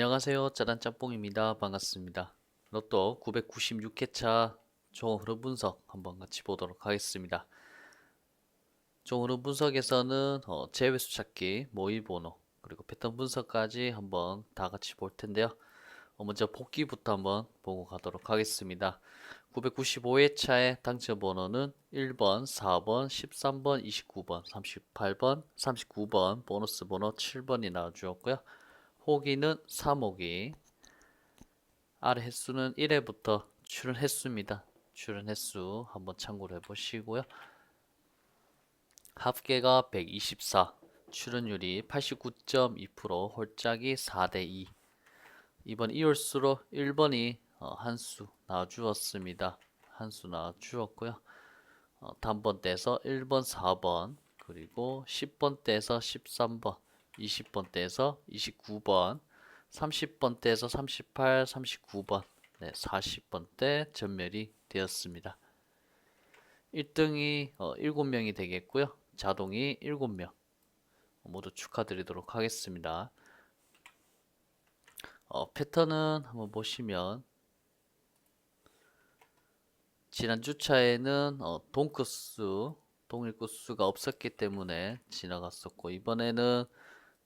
안녕하세요. 짜란 짬뽕입니다. 반갑습니다. 로또 996회차 종흐름 분석 한번 같이 보도록 하겠습니다. 종흐름 분석에서는 어, 제외수 찾기, 모의 번호, 그리고 패턴 분석까지 한번 다 같이 볼 텐데요. 어, 먼저 복귀부터 한번 보고 가도록 하겠습니다. 995회차의 당첨 번호는 1번, 4번, 13번, 29번, 38번, 39번, 보너스 번호 7번이 나와주었고요. 호기는 3호기 아래 횟수는 1회부터 출연 횟수입니다. 출연 횟수 한번 참고를 해보시고요. 합계가 124, 출연율이 89.2%, 홀짝이 4대2. 이번 2홀수로 1번이 어, 한수 나와주었습니다. 한수 나와주었고요. 어, 단번대에서 1번, 4번, 그리고 10번대에서 13번, 20번대에서 29번, 30번대에서 38, 39번, 네, 40번대 전멸이 되었습니다. 1등이 어, 7명이 되겠고요. 자동이 7명. 모두 축하드리도록 하겠습니다. 어, 패턴은 한번 보시면 지난 주차에는 어, 동크수, 동일구수가 없었기 때문에 지나갔었고 이번에는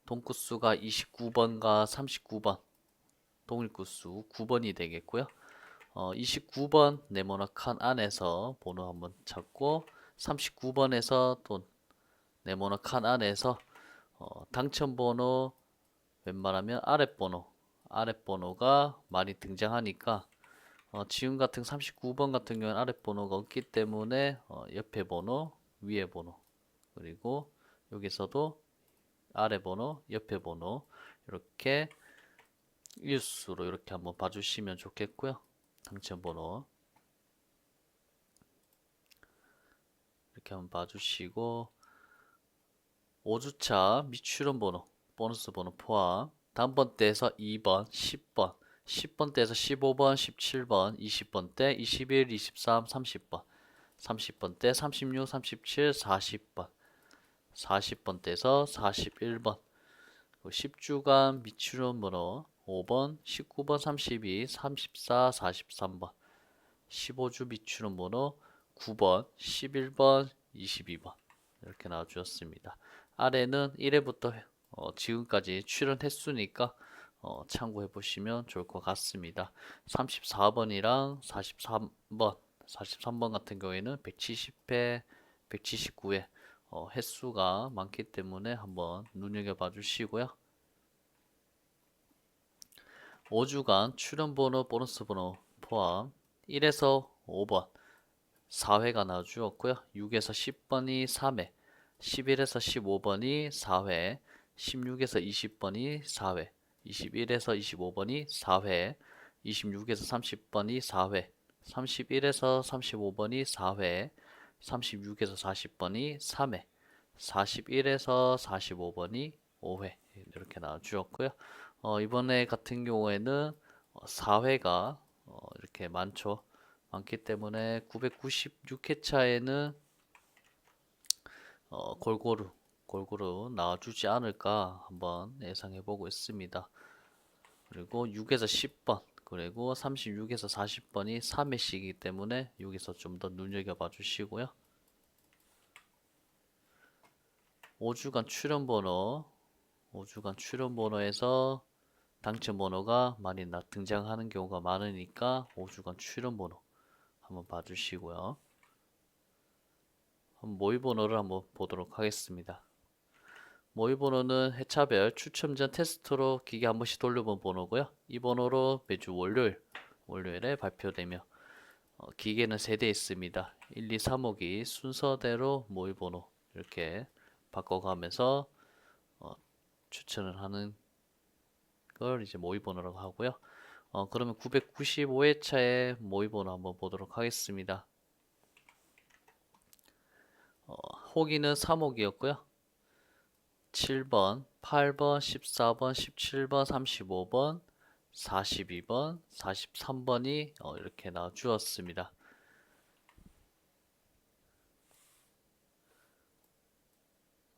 동구수가 29번과 39번 동일구수 9번이 되겠고요. 어, 29번 네모나 칸 안에서 번호 한번 찾고 39번에서 또 네모나 칸 안에서 어, 당첨 번호 웬만하면 아랫 번호 아랫 번호가 많이 등장하니까 어, 지금 같은 39번 같은 경우는 아랫 번호가 없기 때문에 어, 옆에 번호 위에 번호 그리고 여기서도 아래 번호, 옆에 번호 이렇게 일수로 이렇게 한번 봐주시면 좋겠고요. 당첨 번호 이렇게 한번 봐주시고 5주차 미출원 번호, 보너스 번호 포함 단번대에서 2번, 10번, 10번대에서 15번, 17번, 20번대, 21, 23, 30번, 30번대, 36, 37, 40번 40번대에서 41번 10주간 미출원 번호 5번, 19번, 32, 34, 43번 15주 미출원 번호 9번, 11번, 22번 이렇게 나와주었습니다. 아래는 1회부터 어, 지금까지 출연 횟수니까 어, 참고해 보시면 좋을 것 같습니다. 34번이랑 43번, 43번 같은 경우에는 170회, 179회 어, 횟수가 많기 때문에 한번 눈여겨봐 주시고요. 5주간 출연번호 보너스 번호 포함 1에서 5번 4회가 나와주었고요. 6에서 10번이 3회 11에서 15번이 4회 16에서 20번이 4회 21에서 25번이 4회 26에서 30번이 4회 31에서 35번이 4회 36에서 40번이 3회, 41에서 45번이 5회 이렇게 나와주었고요. 어, 이번에 같은 경우에는 4회가 어, 이렇게 많죠. 많기 때문에 996회차에는 어, 골고루 골고루 나와주지 않을까 한번 예상해 보고 있습니다. 그리고 6에서 10번 그리고 36에서 40번이 3회씩이기 때문에 여기서 좀 더 눈여겨봐 주시고요. 5주간 출연 번호 5주간 출연 번호에서 당첨 번호가 많이 등장하는 경우가 많으니까 5주간 출연 번호 한번 봐주시고요. 모의 번호를 한번 보도록 하겠습니다. 모의 번호는 회차별 추첨 전 테스트로 기계 한 번씩 돌려본 번호고요. 이 번호로 매주 월요일, 월요일에 발표되며 어, 기계는 세대 있습니다. 1, 2, 3호기 순서대로 모의 번호 이렇게 바꿔가면서 어, 추천을 하는 걸 이제 모의 번호라고 하고요. 어, 그러면 995회차의 모의 번호 한번 보도록 하겠습니다. 어, 호기는 3호기였고요. 7번, 8번, 14번, 17번, 35번, 42번, 43번이 어, 이렇게 나와 주었습니다.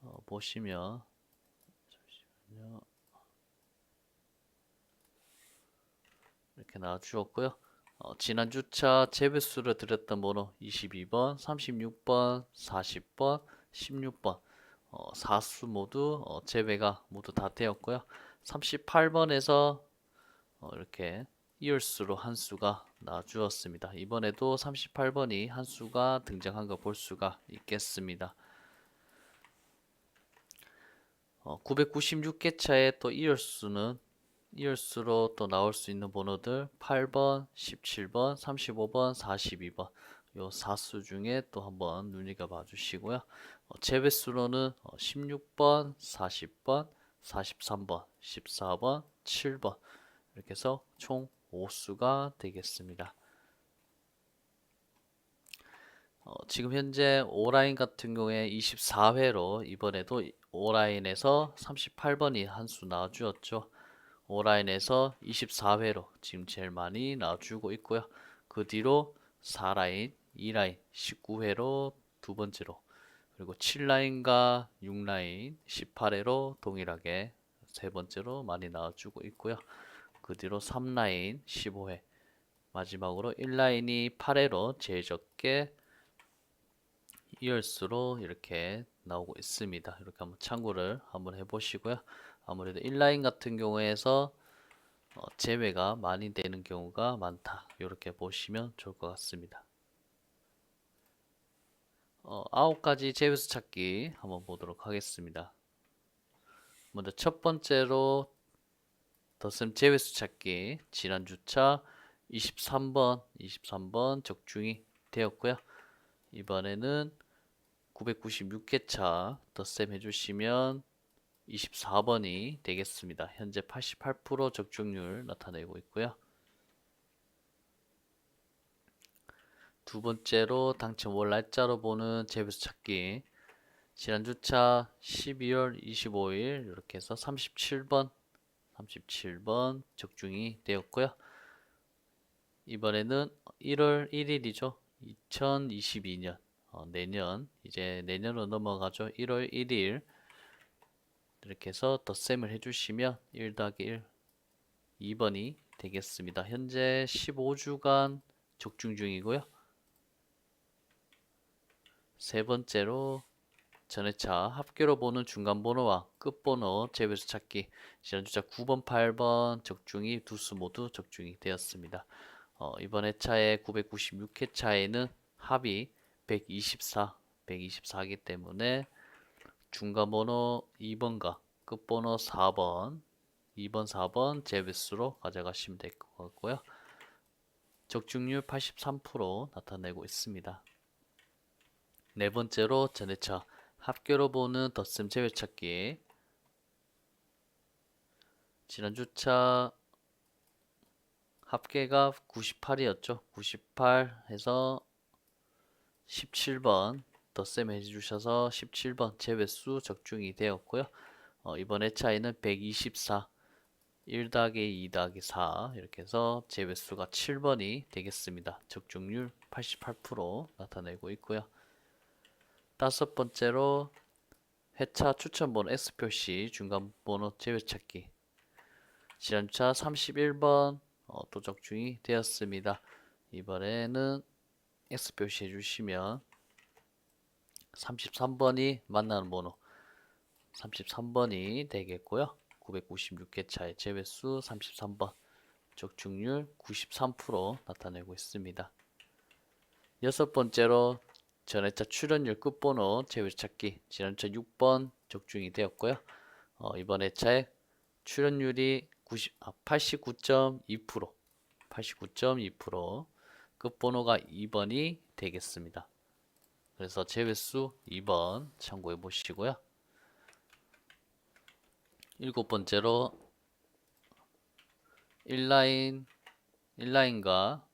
어, 보시면 잠시만요. 이렇게 나와주었고요. 어, 지난 주차 재배수를 드렸던 번호 22번, 36번, 40번, 16번 어, 4수 모두 어, 재배가 모두 다 되었고요. 38번에서 어, 이렇게 이을수로 한 수가 나주었습니다. 이번에도 38번이 한 수가 등장한 거 볼 수가 있겠습니다. 어, 996개 차에 또 이을 수는 이을 수로 또 나올 수 있는 번호들 8번, 17번, 35번, 42번 요 4수 중에 또 한번 눈여겨 주시고요. 어, 재배수로는 어, 16번, 40번, 43번, 14번, 7번 이렇게 해서 총 5수가 되겠습니다. 어, 지금 현재 오라인 같은 경우에 24회로 이번에도 오라인에서 38번이 한 수 나와주었죠. 오라인에서 24회로 지금 제일 많이 나와주고 있고요. 그 뒤로 4라인, 2라인, 19회로 두 번째로 그리고 7라인과 6라인, 18회로 동일하게 세 번째로 많이 나와주고 있고요. 그 뒤로 3라인 15회 마지막으로 1라인이 8회로 제일 적게 이열수로 이렇게 나오고 있습니다. 이렇게 한번 참고를 한번 해보시고요. 아무래도 1라인 같은 경우에서 어, 제외가 많이 되는 경우가 많다. 이렇게 보시면 좋을 것 같습니다. 어, 아홉 가지 제외수 찾기 한번 보도록 하겠습니다. 먼저 첫 번째로 더셈 제외수 찾기 지난 주차 23번 23번 적중이 되었고요. 이번에는 996회차 더셈 해주시면 24번이 되겠습니다. 현재 88% 적중률 나타내고 있고요. 두 번째로 당첨 월 날짜로 보는 재배수 찾기 지난주차 12월 25일 이렇게 해서 37번 37번 적중이 되었고요. 이번에는 1월 1일이죠. 2022년 어, 내년 이제 내년으로 넘어가죠. 1월 1일 이렇게 해서 덧셈을 해주시면 1 더하기 1 2번이 되겠습니다. 현재 15주간 적중 중이고요. 세 번째로 전회차 합계로 보는 중간 번호와 끝 번호 재배수 찾기 지난주차 9번 8번 적중이 두 수 모두 적중이 되었습니다. 어, 이번 회차에 996회차에는 합이 124 124이기 때문에 중간 번호 2번과 끝 번호 4번 2번 4번 재배수로 가져가시면 될 것 같고요. 적중률 83% 나타내고 있습니다. 네 번째로 전회차 합계로 보는 덧셈 제외찾기 지난주차 합계가 98이었죠. 98 해서 17번 덧셈 해주셔서 17번 제외수 적중이 되었고요. 어, 이번 회차에는 124 1 더하기 2 더하기 4 이렇게 해서 제외수가 7번이 되겠습니다. 적중률 88% 나타내고 있고요. 다섯 번째로 회차 추천번호 X표시 중간번호 제외찾기 지난주차 31번 어, 또 적중이 되었습니다. 이번에는 X표시 해 주시면 33번이 만나는 번호 33번이 되겠고요. 996개 차의 제외수 33번 적중률 93% 나타내고 있습니다. 여섯 번째로 전회차 출연율 끝번호 제외찾기 지난차 6번 적중이 되었고요. 어, 이번 회차에 출연율이 90, 아, 89.2% 89.2% 끝번호가 2번이 되겠습니다. 그래서 제외수 2번 참고해 보시고요. 일곱 번째로 1라인 1라인과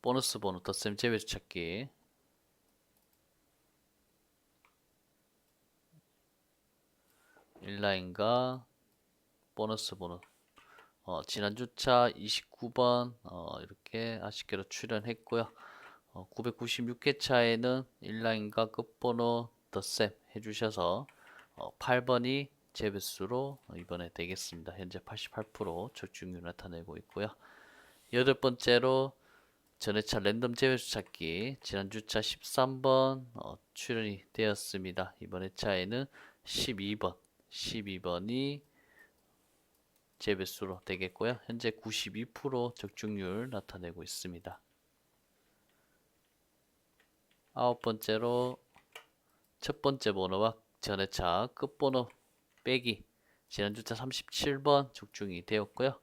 보너스 번호 덧셈 제외수 찾기 1라인과 보너스 번호 어, 지난 주차 29번 어, 이렇게 아쉽게도 출연했고요. 어, 996회차에는 1라인과 끝번호 덧셈 해주셔서 어, 8번이 재배수로 이번에 되겠습니다. 현재 88% 적중률 나타내고 있고요. 여덟 번째로 전회차 랜덤 제외수 찾기 지난 주차 13번 어, 출연이 되었습니다. 이번 회차에는 12번, 12번이 재배수로 되겠고요. 현재 92% 적중률 나타내고 있습니다. 아홉 번째로 첫 번째 번호와 전회차 끝번호 빼기 지난 주차 37번 적중이 되었고요.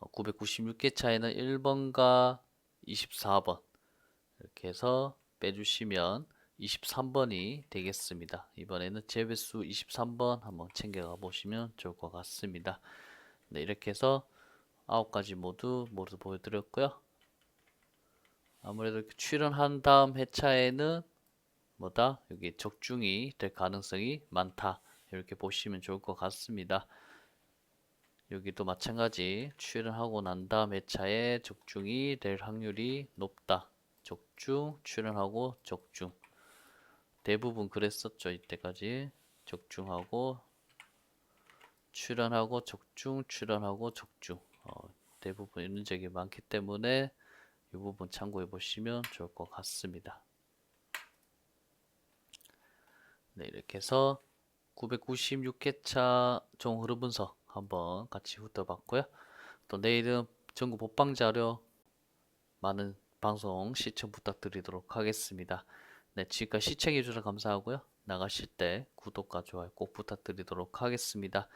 996개 차에는 1번과 24번 이렇게 해서 빼주시면 23번이 되겠습니다. 이번에는 재배수 23번 한번 챙겨가 보시면 좋을 것 같습니다. 네, 이렇게 해서 9가지 모두 모두 보여드렸고요. 아무래도 출연한 다음 회차에는 뭐다? 여기 적중이 될 가능성이 많다. 이렇게 보시면 좋을 것 같습니다. 여기도 마찬가지 출연하고 난 다음 회차에 적중이 될 확률이 높다. 적중, 출연하고 적중. 대부분 그랬었죠. 이때까지 적중하고 출연하고 적중, 출연하고 적중. 어, 대부분 이런 적이 많기 때문에 이 부분 참고해 보시면 좋을 것 같습니다. 네, 이렇게 해서 996회차 종 흐름 분석 한번 같이 훑어봤고요. 또 내일은 전국 법방 자료 많은 방송 시청 부탁드리도록 하겠습니다. 네, 지금까지 시청해 주셔서 감사하고요. 나가실 때 구독과 좋아요 꼭 부탁드리도록 하겠습니다.